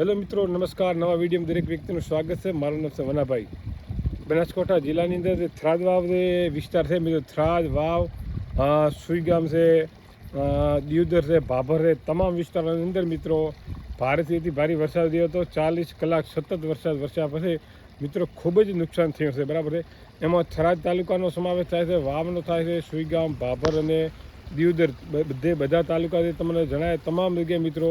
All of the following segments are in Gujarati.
હેલો મિત્રો, નમસ્કાર. નવા વિડીયોમાં દરેક વ્યક્તિનું સ્વાગત છે. મારું નામ છે વનાભાઈ. બનાસકાંઠા જિલ્લાની અંદર થરાદ વાવ જે વિસ્તાર છે, મિત્રો, થરાદ વાવ સુઈગામ છે દિયોદર છે, ભાભર છે, તમામ વિસ્તારોની અંદર મિત્રો, ભારેથી ભારે વરસાદ થયો હતો. ચાલીસ કલાક સતત વરસાદ વરસ્યા પછી મિત્રો ખૂબ જ નુકસાન થયું છે. બરાબર છે? એમાં થરાદ તાલુકાનો સમાવેશ થાય છે, વાવનો થાય છે, સુઈગામ, ભાભર અને દિયોદર બધે બધા તાલુકાથી તમને જણાય, તમામ જગ્યાએ મિત્રો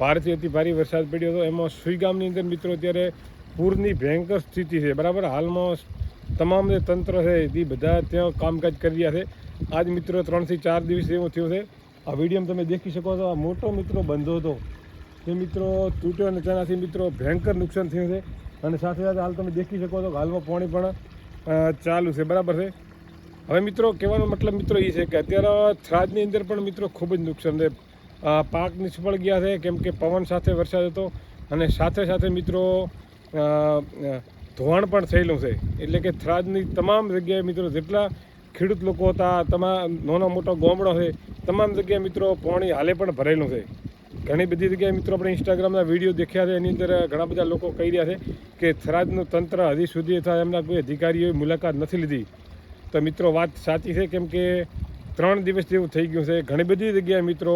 ભારેથી અતિ ભારે વરસાદ પડ્યો હતો. એમાં સુઈગામની અંદર મિત્રો અત્યારે પૂરની ભયંકર સ્થિતિ છે. બરાબર? હાલમાં તમામ જે તંત્ર છે એ બધા ત્યાં કામકાજ કરી રહ્યા છે. આજ મિત્રો ત્રણથી ચાર દિવસ એવું થયું છે. આ વિડીયોમાં તમે દેખી શકો છો, આ મોટો મિત્રો બંધો હતો. તે મિત્રો તૂટ્યો અને તેનાથી મિત્રો ભયંકર નુકસાન થયું છે. અને સાથે સાથે હાલ તમે દેખી શકો છો હાલમાં પાણી પણ ચાલુ છે. બરાબર છે? હવે મિત્રો, કહેવાનો મતલબ મિત્રો એ છે કે અત્યારે થરાદની અંદર પણ મિત્રો ખૂબ જ નુકસાન છે. પાક નિષ્ફળ ગયા છે, કેમ કે પવન સાથે વરસાદ હતો અને સાથે સાથે મિત્રો ધોવાણ પણ થયેલું છે. એટલે કે થરાદની તમામ જગ્યાએ મિત્રો જેટલા ખેડૂત લોકો હતા, તમામ નાનો મોટો ગોમડો છે, તમામ જગ્યાએ મિત્રો પાણી હાલે પણ ભરેલું છે. ઘણી બધી જગ્યાએ મિત્રો આપણે ઇન્સ્ટાગ્રામના વીડિયો દેખ્યા છે, એની અંદર ઘણા બધા લોકો કહી રહ્યા છે કે થરાદનું તંત્ર હજી સુધી એમના કોઈ અધિકારીઓએ મુલાકાત નથી લીધી. તો મિત્રો વાત સાચી છે, કેમ કે ત્રણ દિવસ જેવું થઈ ગયું છે. ઘણી બધી જગ્યાએ મિત્રો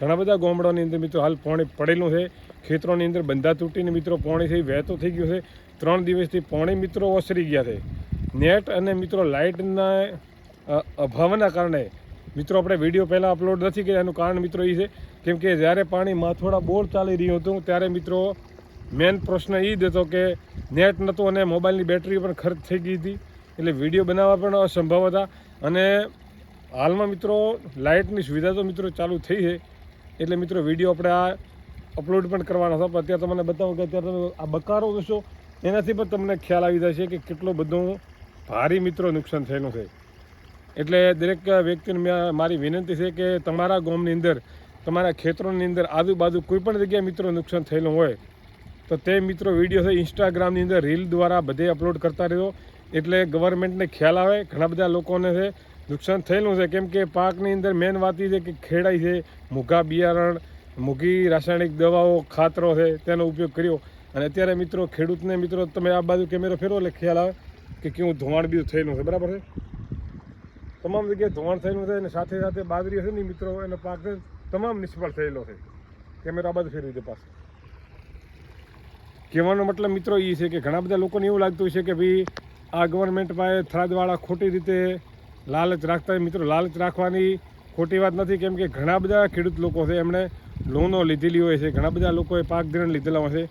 ઘણા બધા ગામડાની અંદર મિત્રો હાલ પાણી પડેલું છે. ખેતરોની અંદર બંધા તૂટીને મિત્રો પાણી થઈ વહેતો થઈ ગયું છે. ત્રણ દિવસથી પાણી મિત્રો ઓસરી ગયા છે. નેટ અને મિત્રો લાઇટના અભાવના કારણે મિત્રો આપણે વીડિયો પહેલાં અપલોડ નથી કર્યા. એનું કારણ મિત્રો એ છે કેમ કે જ્યારે પાણી માથોડા બોર ચાલી રહ્યું હતું, ત્યારે મિત્રો મેન પ્રશ્ન એ જ હતો કે નેટ નહોતું અને મોબાઈલની બેટરી પણ ખર્ચ થઈ ગઈ હતી. એટલે વીડિયો બનાવવા પણ અસંભવ હતા. અને હાલમાં મિત્રો લાઇટની સુવિધા તો મિત્રો ચાલુ થઈ છે. એટલે મિત્રો વીડિયો આપણે આ અપલોડ પણ કરવાના હતા પણ અત્યારે તમને બતાવું કે અત્યારે તમે આ બકારો જોશો, એનાથી પણ તમને ખ્યાલ આવી જશે કે કેટલો બધું ભારી મિત્રો નુકસાન થયેલું છે. એટલે દરેક વ્યક્તિને મારી વિનંતી છે કે તમારા ગામની અંદર, તમારા ખેતરોની અંદર, આજુબાજુ કોઈ પણ જગ્યાએ મિત્રો નુકસાન થયેલું હોય, તો તે મિત્રો વીડિયો છે ઇન્સ્ટાગ્રામની અંદર રીલ દ્વારા બધે અપલોડ કરતા રહ્યો એટલે ગવર્મેન્ટને ખ્યાલ આવે, ઘણા બધા લોકોને છે નુકસાન થયેલું છે. કેમ કે પાકની અંદર મેન વાત છે કે ખેડાઈ છે મૂઘા બિયારણ મૂઘી રાસાયણિક દવાઓ, ખાતરો છે, તેનો ઉપયોગ કર્યો. અને અત્યારે મિત્રો ખેડૂતને મિત્રો તમે આ બાજુ કેમેરો ફેરવો એટલે ખ્યાલ આવે કે કેવું ધોવાણ બીજું થયેલું છે. બરાબર છે? તમામ જગ્યાએ ધોવાણ થયેલું છે અને સાથે સાથે બાજરી છે ને મિત્રો, એનો પાક તમામ નિષ્ફળ થયેલો છે. કેમેરો બાજુ ફેરવી દે પાસે કહેવાનો મતલબ મિત્રો એ છે કે ઘણા બધા લોકોને એવું લાગતું છે કે ભાઈ આ ગવર્મેન્ટ પાસે થરાદવાળા ખોટી રીતે લાલચ રાખતા હોય. મિત્રો, લાલચ રાખવાની ખોટી વાત નથી, કેમ કે ઘણા બધા ખેડૂત લોકો છે, એમણે લોનો લીધેલી હોય છે. ઘણા બધા લોકોએ પાક ધિરાણ લીધેલા હોય છે.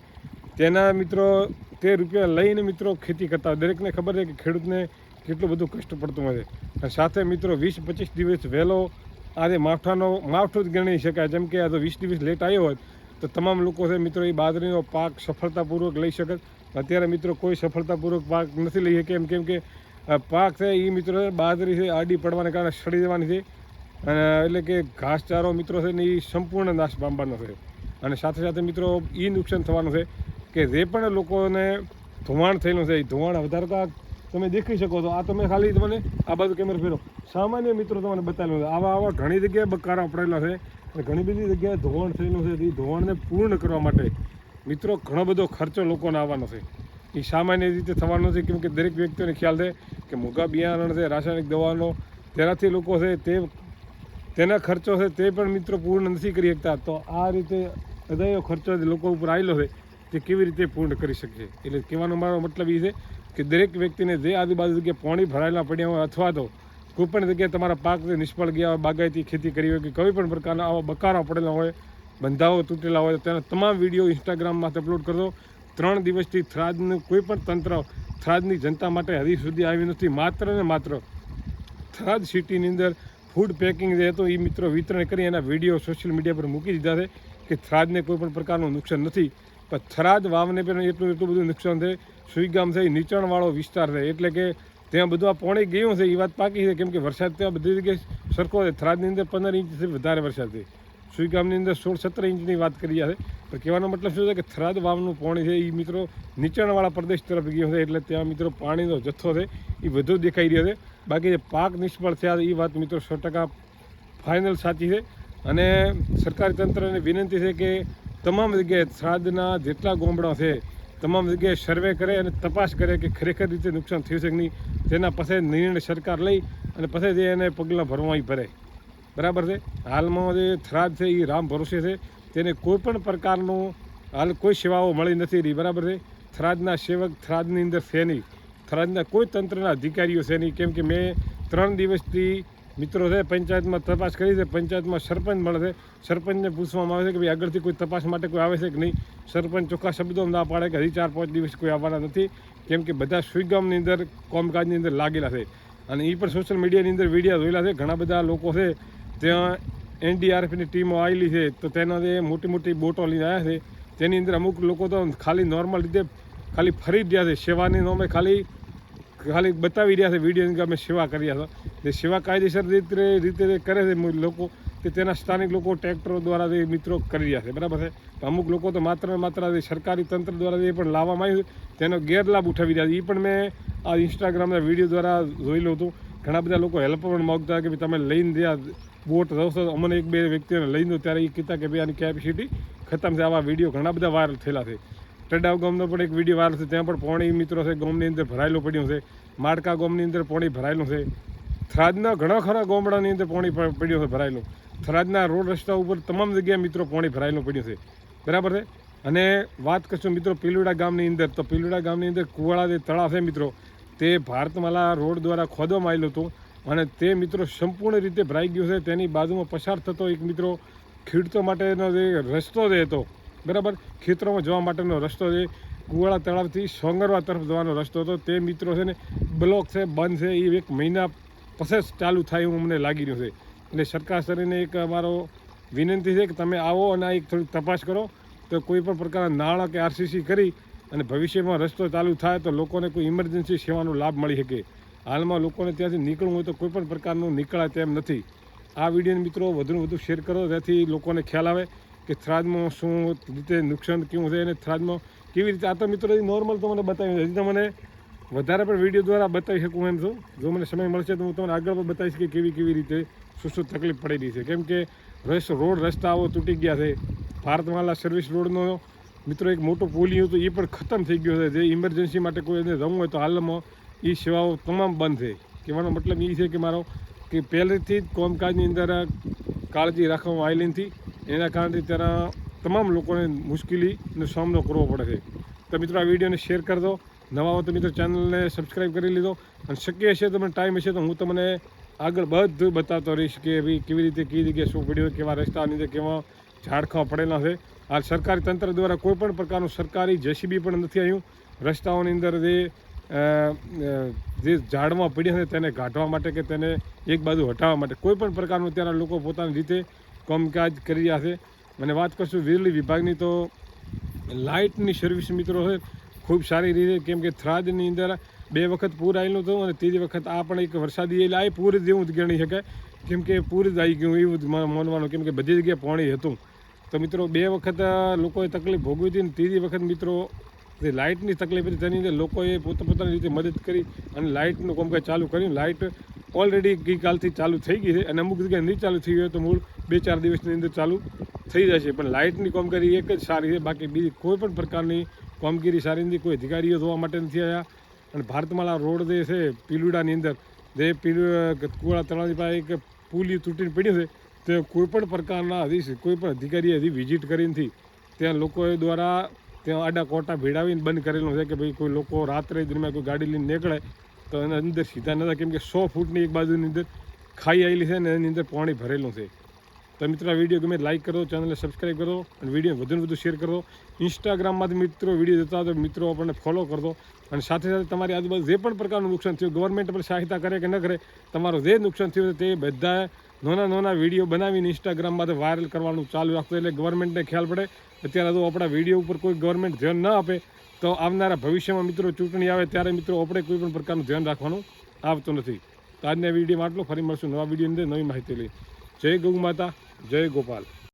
તેના મિત્રો, તે રૂપિયા લઈને મિત્રો ખેતી કરતા દરેકને ખબર છે કે ખેડૂતને કેટલું બધું કષ્ટ પડતું હોય છે. સાથે મિત્રો, વીસ પચીસ દિવસ વહેલો આજે માવઠાનો, માવઠું જ ગણી શકાય. જેમ કે આ તો વીસ દિવસ લેટ આવ્યો હોત, તો તમામ લોકો છે મિત્રો, એ બાજરીનો પાક સફળતાપૂર્વક લઈ શકે. અત્યારે મિત્રો કોઈ સફળતાપૂર્વક પાક નથી લઈ શકે એમ, કેમ કે પાક છે એ મિત્રો બાજરી છે, આડી પડવાને કારણે સડી જવાની છે. અને એટલે કે ઘાસચારો મિત્રો છે ને એ સંપૂર્ણ નાશ પામવાનો છે. અને સાથે સાથે મિત્રો એ નુકસાન થવાનું છે કે જે પણ લોકોને ધોવાણ થયેલું છે એ ધોવાણ વધારતા તમે દેખી શકો છો. આ તમે ખાલી તમને આ બાજુ કેમેરા ફેરો. સામાન્ય મિત્રો તમને બતાવેલું છે. આવા આવા ઘણી જગ્યાએ બકારા પડેલા છે અને ઘણી બધી જગ્યાએ ધોવાણ થયેલું છે. એ ધોવાણને પૂર્ણ કરવા માટે મિત્રો ઘણો બધો ખર્ચો લોકોને આવવાનો છે. એ સામાન્ય રીતે થવાનું છે કેમ કે દરેક વ્યક્તિઓને ખ્યાલ છે કે મોંઘા બિયારણ છે, રાસાયણિક દવાનો, તેનાથી લોકો છે તે, તેના ખર્ચો છે તે પણ મિત્રો પૂર્ણ નથી કરી શકતા. તો આ રીતે હૃદયો ખર્ચો લોકો ઉપર આવેલો છે, તે કેવી રીતે પૂર્ણ કરી શકશે? એટલે કહેવાનો મારો મતલબ એ છે કે દરેક વ્યક્તિને જે આજુબાજુ જગ્યાએ પાણી ભરાયેલા પડ્યા હોય અથવા તો કોઈ પણ જગ્યાએ તમારા પાક નિષ્ફળ ગયા હોય, બાગાયતી ખેતી કરી હોય કે કોઈ પણ પ્રકારના આવા બકારા પડેલા હોય, બંધાઓ તૂટેલા હોય તેના તમામ વીડિયો ઇન્સ્ટાગ્રામમાં અપલોડ કરજો ત્રણ દિવસથી થરાદનું કોઈ પણ તંત્ર થરાદની જનતા માટે હજી સુધી આવ્યું નથી. માત્ર ને માત્ર થરાદ સિટીની અંદર ફૂડ પેકિંગ જે હતો એ મિત્રો વિતરણ કરી એના વીડિયો સોશિયલ મીડિયા પર મૂકી દીધા છે કે થરાદને કોઈ પણ પ્રકારનું નુકસાન નથી. પણ થરાદ વાવને પણ એટલું એટલું બધું નુકસાન છે. સુઈગામ છે નીચાણવાળો વિસ્તાર છે. એટલે કે ત્યાં બધું આ પોણી ગયું છે. એ વાત પાકી છે. કેમ કે વરસાદ ત્યાં બધી જગ્યાએ સરખો છે. થરાદની અંદર પંદર ઇંચથી વધારે વરસાદ છે. સુઈગામની અંદર સોળ સત્તર ઇંચની વાત કરી છે. પણ કહેવાનો મતલબ શું છે કે થરાદ વાવનું પાણી છે એ મિત્રો નીચાણવાળા પ્રદેશ તરફ ગયો છે, એટલે ત્યાં મિત્રો પાણીનો જથ્થો છે એ વધુ દેખાઈ રહ્યો છે. બાકી જે પાક નિષ્ફળ થયા એ વાત મિત્રો સો ટકા ફાઇનલ સાચી છે. અને સરકારી તંત્રને વિનંતી છે કે તમામ જગ્યાએ થરાદના જેટલા ગોમડા છે, તમામ જગ્યાએ સર્વે કરે અને તપાસ કરે કે ખરેખર રીતે નુકસાન થયું છે કે નહીં. તેના પછી નિર્ણય સરકાર લઈ અને પછી જે એને પગલાં ભરવા ભરે બરાબર છે? હાલમાં જે થરાદ છે એ રામ ભરોસે છે. તેને કોઈ પણ પ્રકારનું, હાલ કોઈ સેવાઓ મળી નથી રહી, બરાબર છે? થરાદના સેવક થરાદની અંદર છે નહીં. થરાદના કોઈ તંત્રના અધિકારીઓ છે નહીં. કેમ કે મેં ત્રણ દિવસથી મિત્રો છે, પંચાયતમાં તપાસ કરી છે, પંચાયતમાં સરપંચ મળે છે. સરપંચને પૂછવામાં આવે છે કે ભાઈ, આગળથી કોઈ તપાસ માટે કોઈ આવે છે કે નહીં? સરપંચ ચોખ્ખા શબ્દો ના પાડે કે હજી ચાર પાંચ દિવસ કોઈ આવવાના નથી. કેમ કે બધા સુઈગામની અંદર, કોમકાજની અંદર લાગેલા છે. અને એ પણ સોશિયલ મીડિયાની અંદર વીડિયો જોયેલા છે. ઘણા બધા લોકો છે ત્યાં એનડીઆરએફની ટીમો આવેલી છે, તો તેના જે મોટી મોટી બોટો લઈને આવ્યા છે, તેની અંદર અમુક લોકો તો ખાલી નોર્મલ રીતે ખાલી ફરી રહ્યા છે, સેવાની નામે ખાલી ખાલી બતાવી રહ્યા છે વિડીયોની કે અમે સેવા કરી છે જે સેવા કાયદેસર રીતે રીતે કરે છે લોકો, તે તેના સ્થાનિક લોકો ટ્રેક્ટરો દ્વારા જે મિત્રો કરી રહ્યા છે, બરાબર છે? અમુક લોકો તો માત્ર માત્ર સરકારી તંત્ર દ્વારા જે પણ લાવવામાં આવ્યું તેનો ગેરલાભ ઉઠાવી રહ્યા છે. એ પણ મેં આ ઇન્સ્ટાગ્રામના વીડિયો દ્વારા જોઈ લઉં હતું. ઘણા બધા લોકો હેલ્પ પણ માગતા કે ભાઈ તમે લઈને રહ્યા બોટ જશો અમને એક બે વ્યક્તિઓને લઈને ત્યારે એ કહેતા કે ભાઈ, આની કેપેસિટી ખતમ છે. આવા વીડિયો ઘણા બધા વાયરલ થયેલા છે. ટડાવ ગામનો પણ એક વીડિયો વાયરલ છે. ત્યાં પણ પોણી મિત્રો છે, ગામની અંદર ભરાયેલું પડ્યું છે. માડકા ગામની અંદર પોણી ભરાયેલું છે. થરાદના ઘણા ખરા ગામડાની અંદર પોણી પડ્યું છે, ભરાયેલું. થરાદના રોડ રસ્તા ઉપર તમામ જગ્યાએ મિત્રો પોણી ભરાયેલું પડ્યું છે. બરાબર છે? અને વાત કરશું મિત્રો પીલુડા ગામની અંદર. તો પીલુડા ગામની અંદર કુવાળા જે તળાવ છે મિત્રો, તે ભારતમાલા રોડ દ્વારા ખોદવામાં આવેલું હતું. અને તે મિત્રો સંપૂર્ણ રીતે ભરાઈ ગયું છે. તેની બાજુમાં પસાર થતો એક મિત્રો ખેડૂતો માટેનો જે રસ્તો જે હતો બરાબર? ખેતરોમાં જવા માટેનો રસ્તો છે. કુવાળા તળાવથી સોંગરવા તરફ જવાનો રસ્તો હતો. તે મિત્રો છે ને, બ્લોક છે, બંધ છે. એ એક મહિના પછી જ ચાલુ થાય એવું અમને લાગી રહ્યું છે. એટલે સરકાર શ્રીને એક અમારો વિનંતી છે કે તમે આવો અને એક થોડીક તપાસ કરો. તો કોઈ પણ પ્રકારના નાણાં કે આરસીસી કરી અને ભવિષ્યમાં રસ્તો ચાલુ થાય તો લોકોને કોઈ ઇમરજન્સી સેવાનો લાભ મળી શકે. હાલમાં લોકોને ત્યાંથી નીકળવું હોય તો કોઈ પણ પ્રકારનું નીકળાય તેમ નથી. આ વિડીયોને મિત્રો વધુને વધુ શેર કરો, જેથી લોકોને ખ્યાલ આવે કે થ્રાદમાં શું રીતે નુકસાન કેવું છે અને થ્રાદમાં કેવી રીતે આ તો મિત્રો નોર્મલ તો મને બતાવ્યું હજી તો મને વધારે પણ વીડિયો દ્વારા બતાવી શકું એમ છું. જો મને સમય મળશે તો હું તમને આગળ પણ બતાવીશ કે કેવી કેવી રીતે શું શું તકલીફ રહી છે. કેમ કે રસ રોડ રસ્તાઓ તૂટી ગયા છે. ભારતમાલા સર્વિસ રોડનો મિત્રો એક મોટો પુલિયું હતું, એ પણ ખતમ થઈ ગયો છે. જે ઇમરજન્સી માટે કોઈ એને જવું હોય તો હાલમાં એ સેવાઓ તમામ બંધ છે. કહેવાનો મતલબ એ છે કે મારો કે પહેલેથી જ કોમકાજની અંદર કાળજી રાખવામાં આવેલી નથી. એના કારણથી ત્યાં તમામ લોકોને મુશ્કેલીનો સામનો કરવો પડે છે. તો મિત્રો આ વિડીયોને શેર કરજો નવા હો તો મિત્રો ચેનલને સબસ્ક્રાઈબ કરી લીધો. અને શક્ય હશે તમને ટાઈમ હશે તો હું તમને આગળ બધું બતાવતો રહીશ કે ભાઈ કેવી રીતે કઈ જગ્યાએ શું પડ્યું, કેવા રસ્તાની અંદર કેવા ઝાડખા પડેલા છે. આ સરકારી તંત્ર દ્વારા કોઈ પણ પ્રકારનું સરકારી જેસીબી પણ નથી આવ્યું. રસ્તાઓની અંદર જે જે ઝાડમાં પડ્યા છે તેને કાઢવા માટે કે તેને એક બાજુ હટાવવા માટે. કોઈ પણ પ્રકારનું ત્યાંના લોકો પોતાની રીતે કામકાજ કરી રહ્યા છે. અને વાત કરશું વીજળી વિભાગની તો લાઇટની સર્વિસ મિત્રો છે, ખૂબ સારી રીતે કેમ કે થરાદની અંદર બે વખત પૂર આવેલું હતું અને ત્રીજી વખત આ પણ એક વરસાદી એટલે આ પૂર જેવું જ ગણી શકાય. કેમ કે પૂર જ આવી ગયું, એવું જ માનવાનું. કેમ કે બધી જગ્યાએ પાણી હતું. તો મિત્રો, બે વખત લોકોએ તકલીફ ભોગવી હતી અને ત્રીજી વખત મિત્રો જે લાઇટની તકલીફ હતી, તેની અંદર લોકોએ પોતપોતાની રીતે મદદ કરી અને લાઇટનું કામકાજ ચાલુ કર્યું. લાઇટ ઓલરેડી ગઈકાલથી ચાલુ થઈ ગઈ છે અને અમુક જગ્યાએ નહીં ચાલુ થઈ હોય તો મૂળ બે ચાર દિવસની અંદર ચાલુ થઈ જશે. પણ લાઇટની કામગીરી એક જ સારી છે. બાકી બીજી કોઈ પણ પ્રકારની કામગીરી સારી નથી. કોઈ અધિકારીઓ જોવા માટે નથી આવ્યા. અને ભારતમાળા રોડ જે છે, પીલુડાની અંદર, જે પીલુડા કુવાળા તળાવની પાસે એક પુલી તૂટીને પડ્યું છે, તે કોઈ પણ પ્રકારના હજી કોઈ પણ અધિકારીએ હજી વિઝિટ કરી નથી. ત્યાં લોકો દ્વારા ત્યાં આડા કોટા ભીડાવીને બંધ કરેલું છે કે ભાઈ કોઈ લોકો રાત્રે દરમિયાન કોઈ ગાડી લઈને નીકળે, તો એના અંદર સીધા નતા. કેમ કે સો ફૂટની એક બાજુની અંદર ખાઈ આવેલી છે ને એની અંદર પાણી ભરેલું છે. તો મિત્રો, આ વીડિયો ગમે લાઇક કરો, ચેનલને સબસ્ક્રાઈબ કરો અને વીડિયો વધુને વધુ શેર કરો. ઇન્સ્ટાગ્રામમાંથી મિત્રો વીડિયો જોતા તો મિત્રો આપણને ફોલો કરજો. અને સાથે સાથે તમારી આજુબાજુ જે પણ પ્રકારનું નુકસાન થયું, ગવર્મેન્ટ પર સહાયતા કરે કે ન કરે, તમારું જે નુકસાન થયું તે બધા નાના નાના વીડિયો બનાવીને ઇન્સ્ટાગ્રામમાં વાયરલ કરવાનું ચાલુ રાખતો એટલે ગવર્મેન્ટને ખ્યાલ પડે. અત્યારે તો આપણા વીડિયો ઉપર કોઈ ગવર્મેન્ટ ધ્યાન ન આપે તો આવનારા ભવિષ્યમાં મિત્રો ચૂંટણી આવે ત્યારે મિત્રો આપણે કોઈ પણ પ્રકારનું ધ્યાન રાખવાનું આવતું નથી. તો આજના વિડીયોમાં આટલું. ફરી મળશું નવા વીડિયો અંદર. નવી માહિતી લઈ. જય ગૌ માતા, જય ગોપાલ.